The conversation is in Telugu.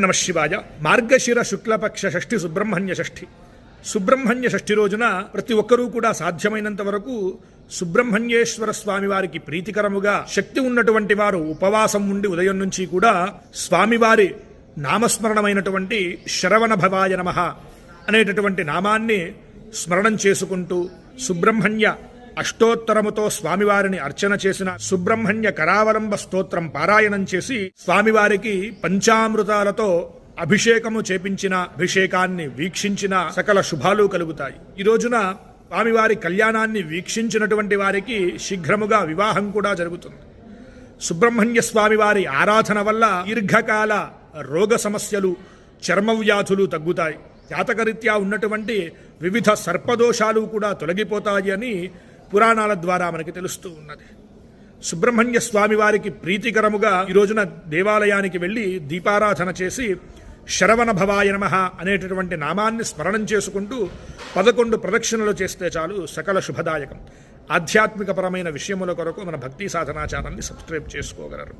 నమ శివాయ. మార్గశిర శుక్లపక్ష షష్ఠి సుబ్రహ్మణ్య షష్ఠి. సుబ్రహ్మణ్య షష్ఠి రోజున ప్రతి ఒక్కరూ కూడా సాధ్యమైనంత వరకు సుబ్రహ్మణ్యేశ్వర స్వామి వారికి ప్రీతికరముగా శక్తి ఉన్నటువంటి వారు ఉపవాసం ఉండి ఉదయం నుంచి కూడా స్వామివారి నామస్మరణమైనటువంటి శరవణ భవాయ నమ అనేటటువంటి నామాన్ని స్మరణం చేసుకుంటూ సుబ్రహ్మణ్య అష్టోత్తరముతో స్వామివారిని అర్చన చేసిన సుబ్రహ్మణ్య కరావలంబ స్తోత్రం పారాయణం చేసి స్వామివారికి పంచామృతాలతో అభిషేకము చేపించిన అభిషేకాన్ని వీక్షించిన సకల శుభాలు కలుగుతాయి. ఈ రోజున స్వామివారి కళ్యాణాన్ని వీక్షించినటువంటి వారికి శీఘ్రముగా వివాహం కూడా జరుగుతుంది. సుబ్రహ్మణ్య స్వామి వారి ఆరాధన వల్ల దీర్ఘకాల రోగ సమస్యలు చర్మ వ్యాధులు తగ్గుతాయి. జాతకరీత్యా ఉన్నటువంటి వివిధ సర్పదోషాలు కూడా తొలగిపోతాయి అని పురాణాల ద్వారా మనకి తెలుస్తూ ఉన్నది. సుబ్రహ్మణ్య స్వామి వారికి ప్రీతికరముగా ఈ రోజున దేవాలయానికి వెళ్ళి దీపారాధన చేసి శరవణ భవాయ నమ అనేటటువంటి నామాన్ని స్మరణం చేసుకుంటూ పదకొండు ప్రదక్షిణలు చేస్తే చాలు సకల శుభదాయకం. ఆధ్యాత్మికపరమైన విషయముల కొరకు మన భక్తి సాధనాచారాన్ని సబ్స్క్రైబ్ చేసుకోగలరు.